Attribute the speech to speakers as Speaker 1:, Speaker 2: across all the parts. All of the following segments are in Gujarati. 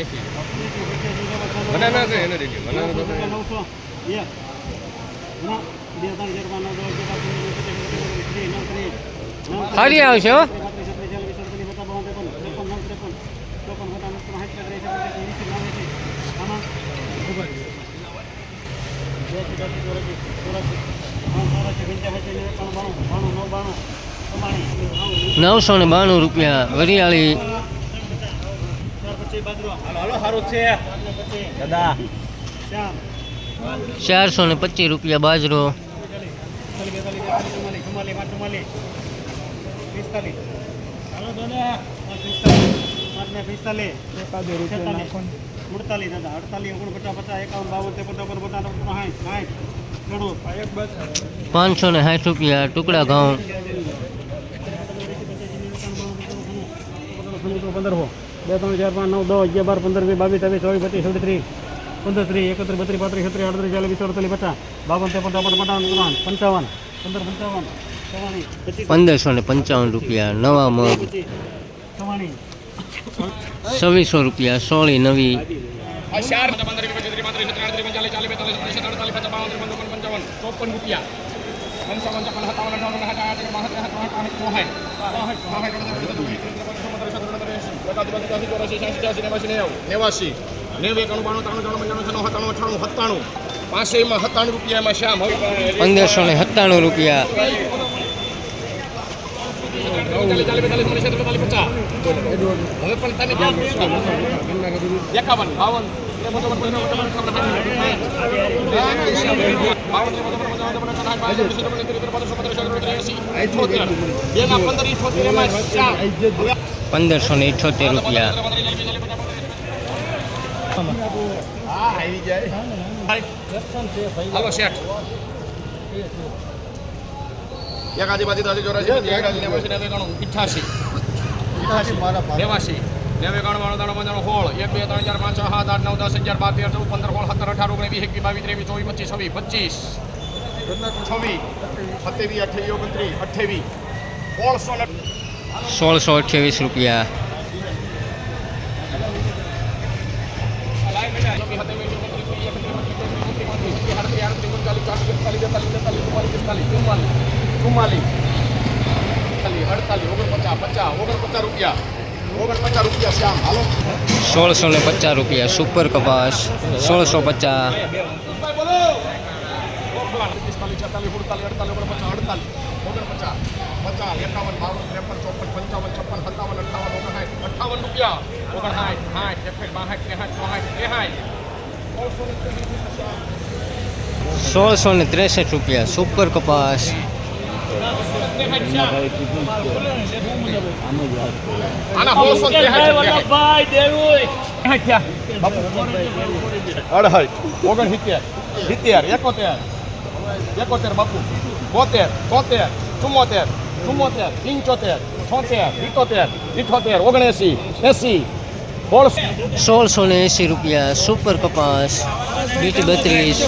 Speaker 1: એસી બનાના છે, એને દેખી બનાના તો
Speaker 2: નવસો એક બે ત્રણ ચાર પાંચ નવ દસ અગિયાર બાર તેર ચૌદ પંદર વીસ ત્રીસ નવ ત્રીસ
Speaker 3: ફરી આવશે નવસો ને બાણું રૂપિયા વરિયાળી
Speaker 1: દાદા
Speaker 2: ચાર
Speaker 3: ચારસો ને પચીસ રૂપિયા બાજરો
Speaker 2: બેતાલીસ બેતાલીસ તેતાલીસ ચુમ્માલીસ ચુમ્માલીસ પાંચ ચુમ્માલીસ પિસ્તાલીસ હાલો દોડા પાંચ પિસ્તાલીસ પાંચ ને પિસ્તાલીસ છેતાલીસ ઉડતાલીસ દાદા અડતાલીસ ઓગણપચાસ પચાસ એકાવન બાવન ત્રેપન ચોપન પચાસ સાઠ સાઠ ખેડૂત
Speaker 3: પાંચસો ને સાઠ રૂપિયા ટુકડા ઘઉં
Speaker 2: પંદર હો બે ત્રણ ચાર પાંચ નવ દસ અગિયાર બાર પંદર વીસ બાવીસ ત્રેવીસ ચોવીસ પચીસ છવ્વીસ ત્રીસ પંદર ત્રીસ એકત્રીસ બત્રીસ પાંત્રીસ છત્રીસ આડત્રીસ ચાલીસ વીસ અડતાલીસ પચાસ બાવન ત્રેપન ચોપન પચાસ ત્રણ પંચાવન પંદર પંચાવન ચવાણી પચીસ
Speaker 3: પંદરસો ને પંચાવન રૂપિયા નવા મગ
Speaker 2: પચીસ ચવાણી
Speaker 3: છવ્વીસો રૂપિયા સોળી નવી
Speaker 1: આ ચાર પંદર વીસ પચીસ ત્રીસ પાંત્રીસ છત્રીસ આડત્રીસ પંચાલીસ ચાલીસ બેતાલીસ ત્રીસ અડતાલીસ પચાસ બાવન ત્રેપન ચોપન પંચાવન ચોપન રૂપિયા ઓગણસાઠ આઠ બાસઠ ત્રેસઠ ચોસઠ પાંસઠ ચોસઠ બાસઠ નેવાસી નેવું એકાણું બાણું ત્રાણું ત્રાણું પંચાણું છન્નું સત્તાણું અઠાણું સત્તાણું પાંસઠમાં સત્તાણું રૂપિયામાં શ્યામ હવે
Speaker 3: પંદરસો ને સત્તાણું રૂપિયા
Speaker 1: હવે પણ ક્યાં એકાવન બાવન ઇઠોતેર બેના પંદર ઇઠોતેર શ્યામ
Speaker 3: પંદરસો ને ઇઠોતેર રૂપિયા.
Speaker 1: છવ્વીસ સત્યાવીસ અઠ્યાવીસ ઓગણત્રીસ. અઠ્યાવીસ સોળસો
Speaker 3: સોળસો અઠ્યાવીસ રૂપિયા. સોળસો ને પચાસ રૂપિયા સુપર કપાસ સોળસો પચાસ.
Speaker 1: ઓગણપચાસ અડતાલીસ ઓગણપચાસ પચાસ એકાવન બાવન ત્રેપન ચોપન પંચાવન છપ્પન સત્તાવન અઠાવન ઓગણસાઠ અઠાવન રૂપિયા ઓગણસાઠ સાઠ એકસઠ બાસઠ ત્રેસઠ ચોસઠ ત્રેસાઠ
Speaker 3: સોળસો ને ત્રેસઠ રૂપિયા સુપર કપાસ
Speaker 1: આના સોળસો અઢાઈ ઓગણસિત્તેર સિત્તેર એકોતેર એકોતેર બાપુ બોતેર તોતેર ચુમ્મોતેર ચુમ્મોતેર પંચોતેર છોતેર ઇઠોતેર ઇઠોતેર ઓગણએંસી એંસી સોળસો
Speaker 3: ને એંસી રૂપિયા સુપર કપાસ બીટી બત્રીસ.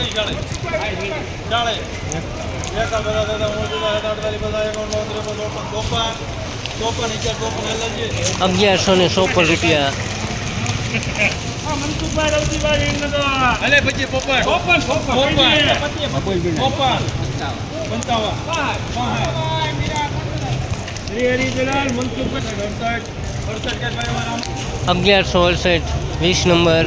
Speaker 1: સિત્તેર
Speaker 3: અગિયારસો ને ચોપન રૂપિયા.
Speaker 2: અલે પછી પોપટ પોપટ પોપટ પોપટ પંચાવન. હરી હરી જલાલ મનસુખભાઈ અડસઠ અડસઠ.
Speaker 3: અગિયારસો અડસઠ વીસ નંબર.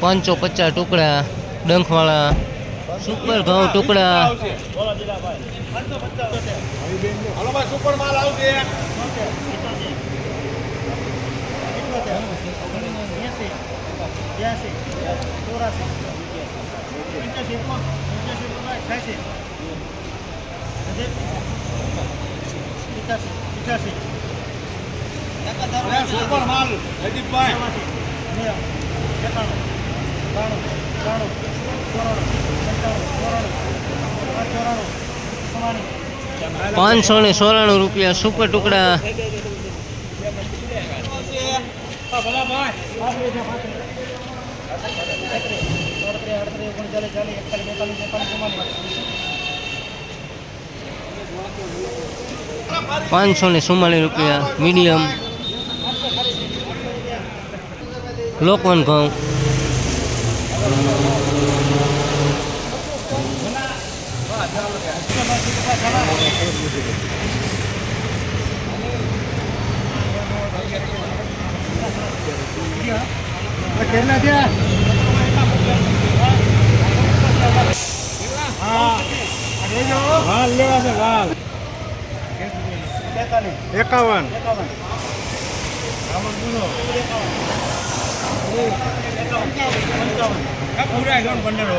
Speaker 3: બ્યાસી પચાસ ટુકડા ડંખવાળા
Speaker 2: અઠ્યાસી પચાસી પચાસી
Speaker 1: સુપર માલ જયદીપભાઈ
Speaker 3: પાંચસો ને સોરાણું રૂપિયા સુપર ટુકડા.
Speaker 2: ભલા ભાઈ રૂપિયા અડત્રીસ ઓગણચાલીસ ચાલીસ એકાવન બેતાલીસ તેતાલીસ ચુમ્માલીસ
Speaker 3: પાંચસો ને ચુમ્માલીસ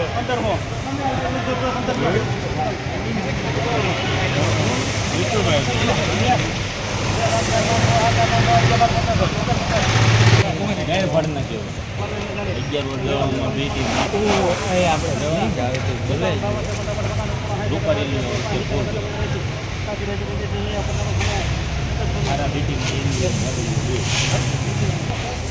Speaker 3: રૂપિયા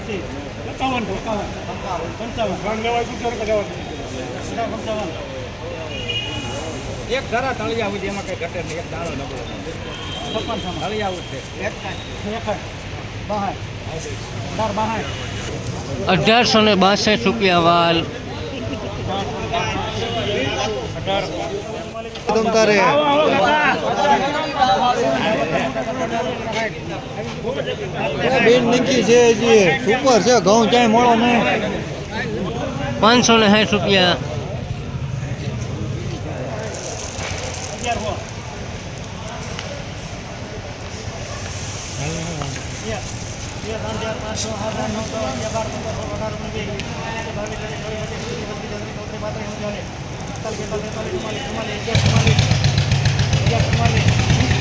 Speaker 2: કેટલા થયા વાલ લેવા છે વાલ એકાવન એકાવન પંચાવન
Speaker 1: એક ધરા તળી આવું છે એમાં કઈ ઘટે નહીં એક દાણો નબળો
Speaker 2: છપ્પન સમા
Speaker 1: તળી આવું છે
Speaker 3: અઢારસો ને બાસઠ રૂપિયા વાલ.
Speaker 4: બેન નીકી છે હજી. સુપર છે ઘઉં ક્યાંય મળો નહીં.
Speaker 3: પાંચસો ને સાઠ રૂપિયા.
Speaker 2: અગિયાર હો બે બે ત્રણ ચાર પાંચ છ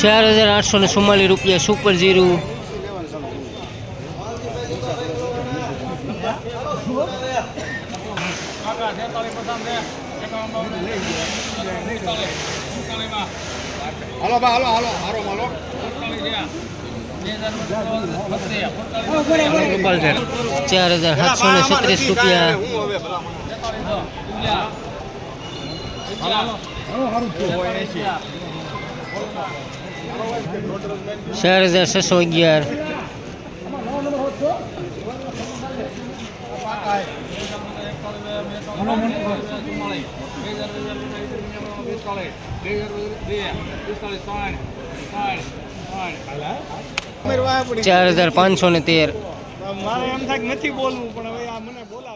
Speaker 3: ચાર હજાર આઠસો ને ચુમ્માલીસ રૂપિયા સુપર જીરું.
Speaker 1: હાલો હાલો હાલો. હારો હાલો.
Speaker 3: ચાર હજાર સાતસો ને છત્રીસ રૂપિયા. ચાર હજાર છસો અગિયાર.
Speaker 5: ચાર હજાર પાંચસો ને તેર.
Speaker 6: મારે એમ થાય નથી બોલવું પણ હવે આ મને બોલા